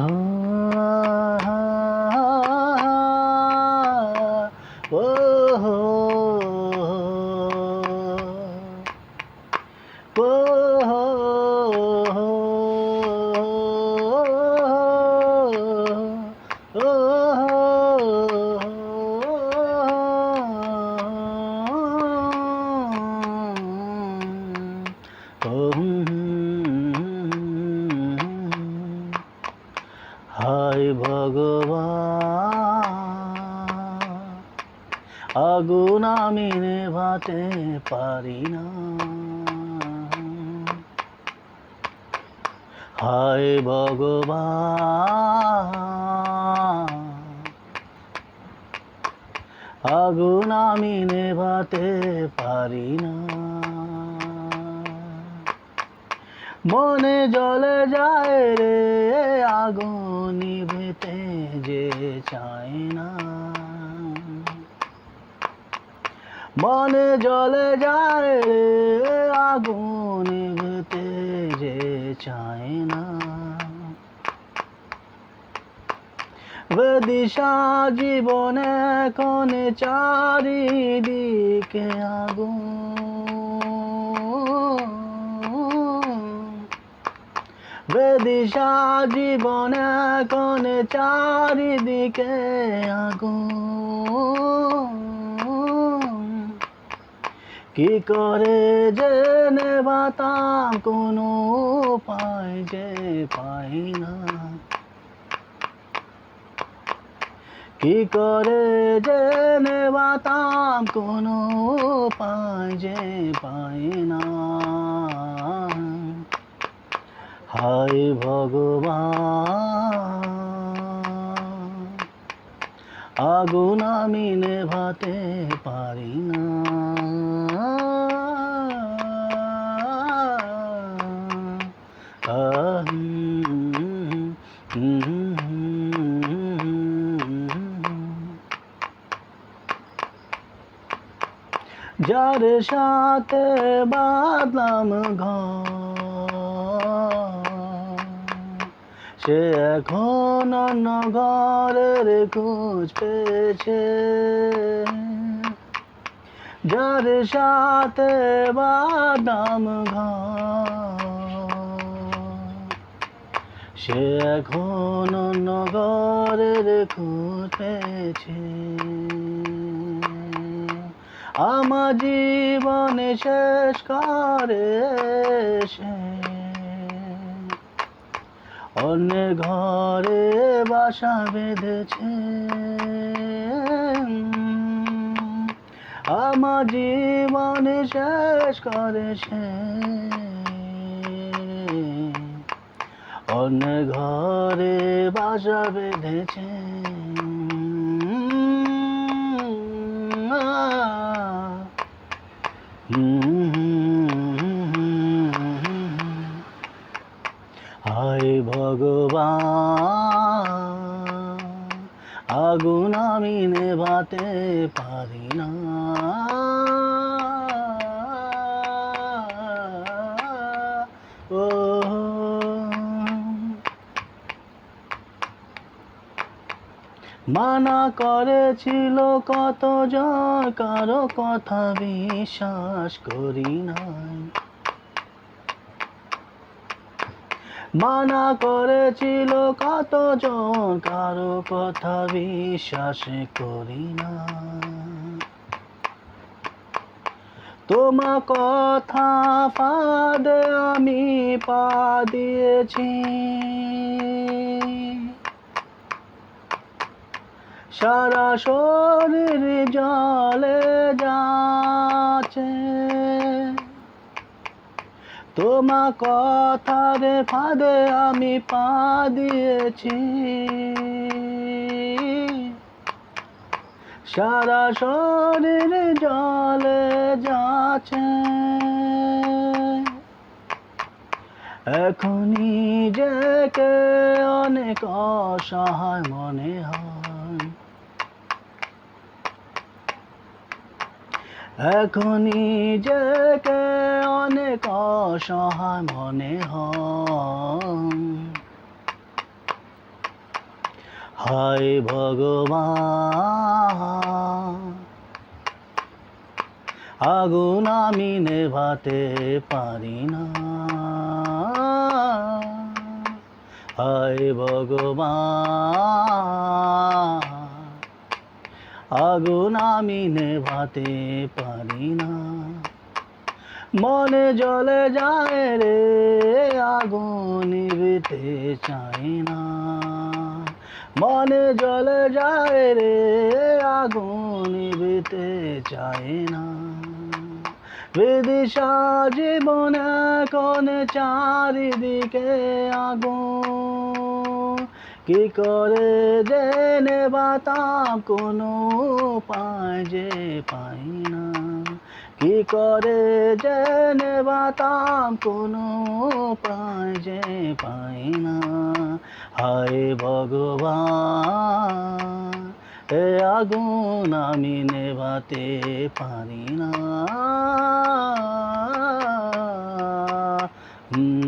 Oh. আগুন আমি নেভাতে পারি না। হায় ভগবান, আগুন আমি নেভাতে পারি না। মনে জলে যায় রে, আগুন নিভেতে যে চায় না। মনে জলে যায় রে, আগুন নিভেতে যে চায় না। বেদিশা জীবনে কোনে চারিদিকে আগুন। বেদিশা জীবনে কোনে চারিদিকে আগুন। কি করে যে নেবাতাম কোনো পাই যে পাই না। কি করে যে নেবাতাম কোনো পাই যে পাই না। হায় ভগবান! আগুন আমি নেভাতে পারি না। যার সাথে বাদলাম ঘর সে এখন অন্য ঘরের খোঁজ পেয়েছে। যার সাথে বাদাম সে এখন অন্য ঘরের খোঁজ পেয়েছে। আমার জীবনে শেষ করে সে। অন্য ঘরে বাসা বেঁধেছে। আমার জীবনে শেষ করেছে। অন্য ঘরে বাসা বেঁধেছে। আগুন আমি নেভাতে পারি না। ও মানা করেছিল কতজন কারও কথা বিশ্বাস করি নাই। মানা করেছিল কতজন? কারও কথা বিশ্বাস করি না। তোমা কথা ফাদে আমি পা দিয়েছি। সারা শরীর জলে যাচ্ছে। তোমা কথার ফাঁদে আমি পা দিয়েছি। সারা শরীর জলে যাচ্ছে। এখনই যে কে অনেক অসহায় মনে হয়। এখনই যে কে অনেক অসহায় মনে হয় ভগবান, আগুন আমি নেভাতে পারি না। হায় ভগবান, আগুন আমি নেভাতে পারি না। মনে জলে যায় রে, আগুন নিভিতে চাই না। মনে জলে যায় রে, আগুন নিভিতে চাই না। বিদিশা জীবনে কোন চারিদিকে আগুন। কি করে জেনে বাতাম কোনো পায় যে পাই না। কি করে জেনে বাতাম কোনো পায় যে পাই না। হায় ভগবান, এ আগুন আমি নেভাতে পারি না। হুম।